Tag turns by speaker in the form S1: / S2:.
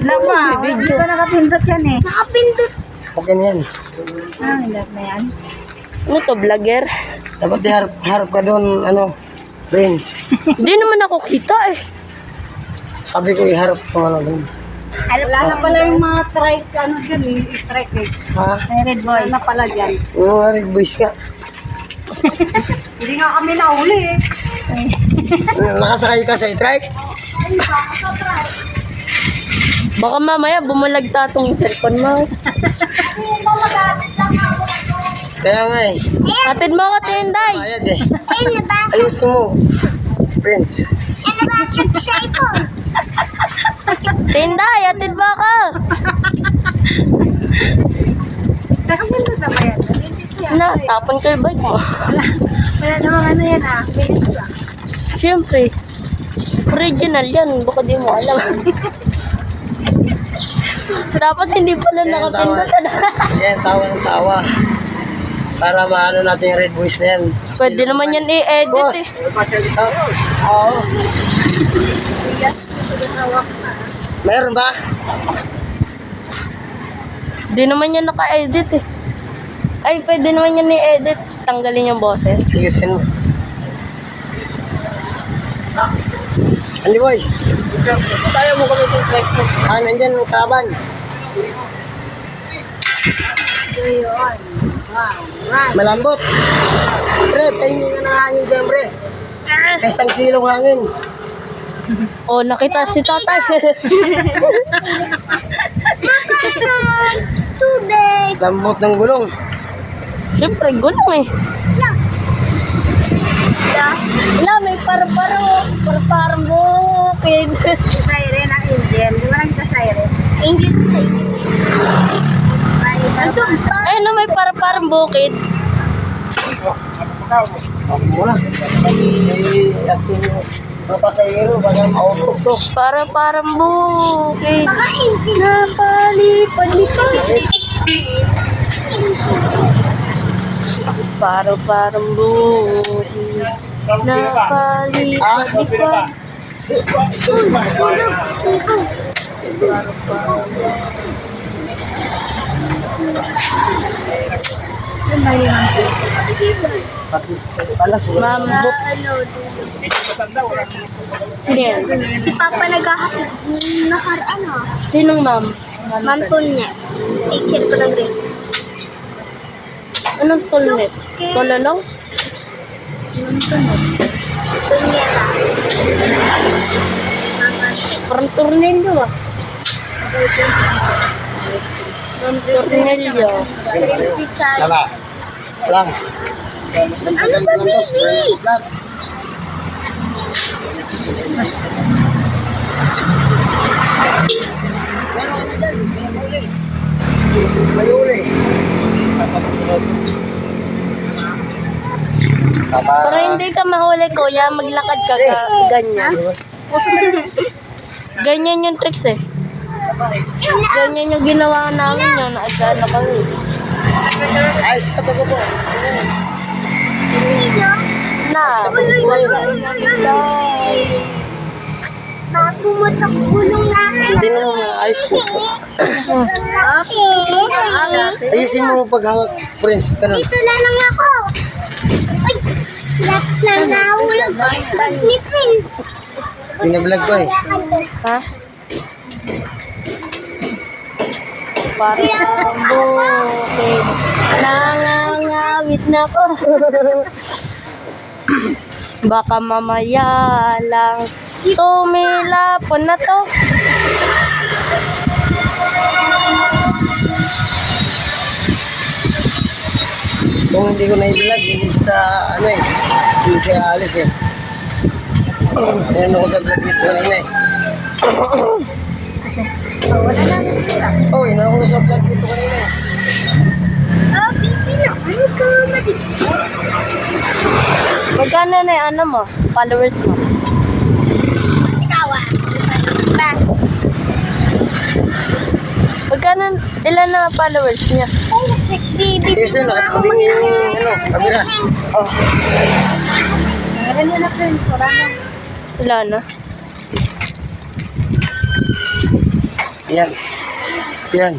S1: Wala ba? Hindi ko nakapindot yan eh.
S2: Nakapindot.
S3: Okay na yan.
S1: Ah, hindot na yan.
S2: Ano to, vlogger?
S3: Dapat di harap, harap ka doon, ano, friends.
S2: Hindi naman ako kita eh.
S3: Sabi ko iharap ko ano doon.
S1: Wala na pala yung mga trike, ano dyan eh, trike eh.
S3: Ha?
S1: May red boys. Wala na pala dyan.
S3: Yung mga red boys ka.
S1: Hindi nga kami nahuli eh.
S3: Nakasakay ka sa e-trike?
S2: Baka mamaya bumulagta tong cellphone mo.
S3: Kaya nga eh.
S2: Atid mo ako, Tinday.
S3: Bayad eh. Ayusin mo. Friends.
S2: Tinday, atid mo ako.
S1: Na
S2: tapon ko yung bike mo.
S1: Wala. Wala namang ano yan ah. Bilis lang.
S2: Siyempre. Original yan. Baka di mo alam. Tapos hindi pala nakapindot. Ano?
S3: Kaya tawa ng tawa. Para maano natin yung red boys na yan.
S2: Pwede naman yan i-edit
S3: Boss,
S2: eh.
S3: may pasalita. Oo. Meron ba?
S2: Di naman yan naka-edit eh. Ay, pwede naman yan i-edit. Tanggalin yung boses.
S3: Ayusin mo. Andy boys. Tayo mo kami sa mo. Ah, nandyan ang kaban.
S1: Yun. Wow. Right.
S3: Malambot. Pre, pahingi nga ng hangin dyan, pre. Isang kilong hangin.
S2: Oh, nakita si tatay.
S1: Tubig.
S3: Lambot ng gulong.
S2: Siyempre, gulong eh. Wala, may para-paro. Para-parang bukid.
S1: Siren ang engine. Di ba nakita siren? Engine sa engine. Ito ba?
S2: Ay, no, may para-parang bukid.
S3: May maupok to.
S2: Para-parang bukid.
S1: Baka engine.
S2: Napalipad-lipad. Para-parang Napalipad-lipad.
S3: Pati pala, sulat.
S2: Ma'am, book. Yan?
S1: Si Papa naghahatid nung nakaraan ah.
S2: Sinong ma'am?
S1: Ma'am Tunya. Teacher ko ng grade.
S2: Anong tulnet?
S1: Ta.
S2: Parang tornilyo ah. Parang tornilyo.
S3: Tama. Lang.
S1: Ano ba, baby?
S3: Lahat. May uli. Tama.
S2: Para hindi ka mahuli kuya, maglakad ka ka ganyan. Ganyan yung tricks eh. Ganyan yung ginawa namin yun. Naasana kami.
S3: Ayos ka pa ko po.
S2: Na.
S1: Pumutok gulong namin.
S3: Hindi naman ayos mo.
S1: Okay.
S3: Ayusin mo paghawak, friends. Ganun.
S1: Dito na lang ako. Ay, lahat na nahulog. Ni Prince.
S3: Binablog ko eh.
S2: Ha? Parang bukid. Nangangawit na ko. Baka mamaya lang tumilapon na to.
S3: Kung hindi ko na-vlog, hindi siya, ano eh, hindi siya alis eh. Ayan ako sa vlog dito kanina eh.
S1: Wala na nila.
S3: Oh, yun ako sa vlog dito kanina eh.
S1: Ah, baby na. Ano ka mali?
S2: Magkano na yung ano mo? Followers mo?
S1: Ikaw ah.
S2: Magkano, ilan na followers niya?
S3: Na, nakatabingi yung, ano, kamera.
S2: Oh,
S1: Meron mo na friends. Wala na.
S2: wala na.
S3: Yan. Yan.